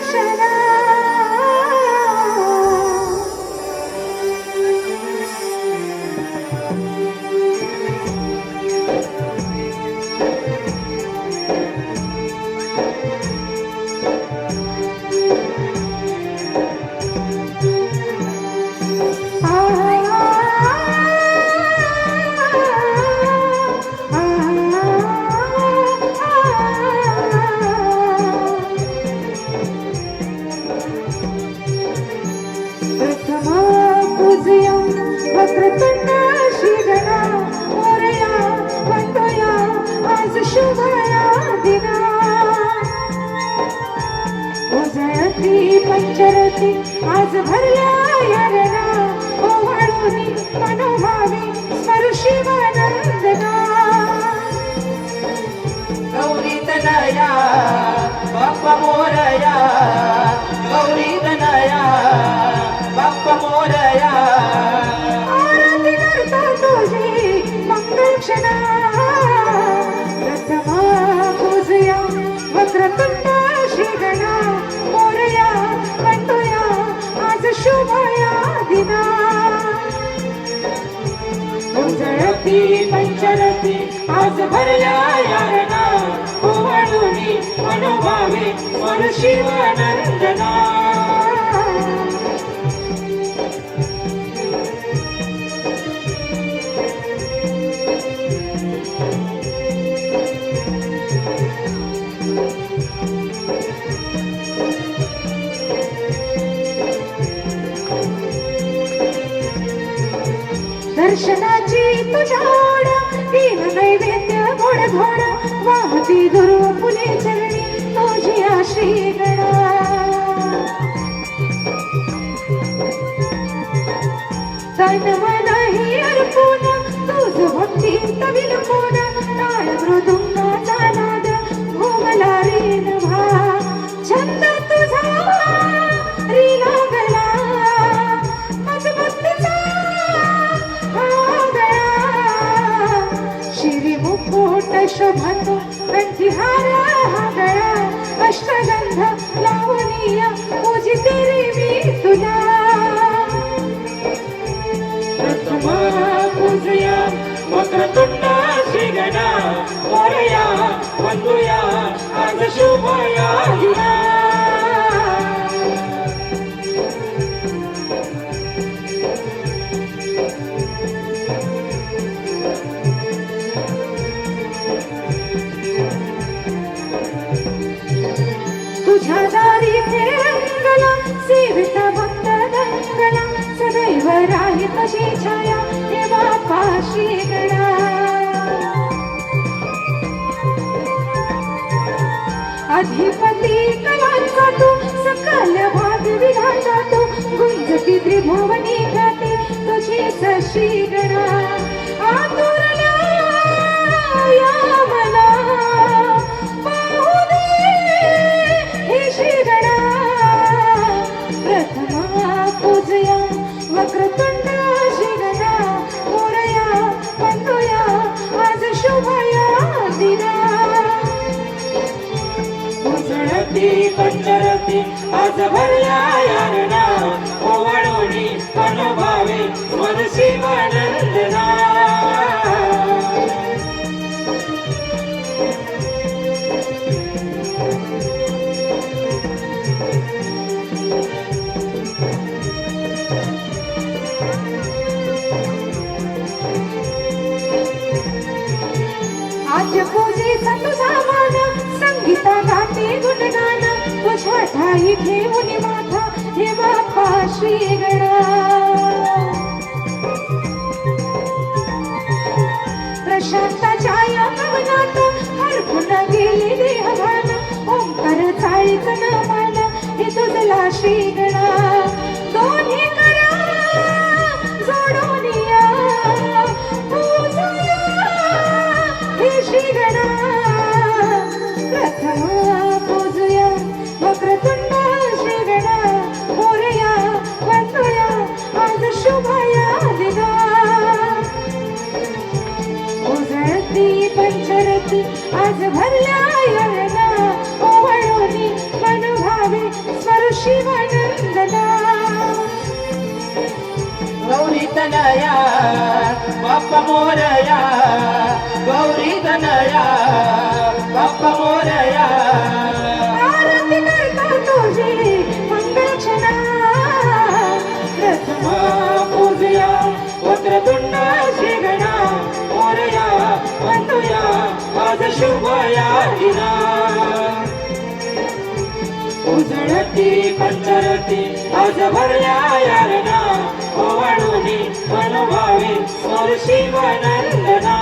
Krishna पंचरती आज भरल्या यरणा ओवाळूनी मनोभावे गौरी तनया बाप्पा मोरया गौरी तनया बाप्पा मोरया. आरती करता तुझी मंगल क्षणा प्रथमा पूजया वक्रतुंड आज भरला यारना ओवाळूनी मनोभावे मन शिवानंदना दर्शनाची तुझ्या ओढ नैवे ধরা বাহাতি ধরো शोभतो कंठीहार हा गळा अष्टगंध लावणीय पूजिते रे मी तुला. अधिपती कलांचा तू सकल भाग विधाता तू गुंजती त्रिभुवनी आतुरला या उजळती पंचरती आज भरल्या यारणा. ओवाळूनी मनोभावे मन मनसी आज ठेवून माथा हे बाप्पा श्री गणा प्रशांताच्या या भवनात हरपून गेले देहभान. ओंकार चाळीच न हे तुझला श्री गणा तनया बाप मोरया गौरी तनया बाप मोरया। शुभया दिना उजळती पंचरती आज भरल्या यारणा ओवाळूनी मनोभावे मोर शिवनंदना